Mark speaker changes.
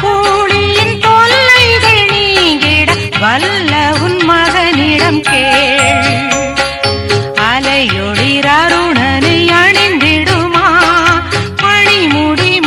Speaker 1: கூலியின் தொல்லைகள் நீங்கிட வல்ல உன் மகனிடம் கேள். அலையொளிரருணனை அணிந்திடுமா? பணிமுடி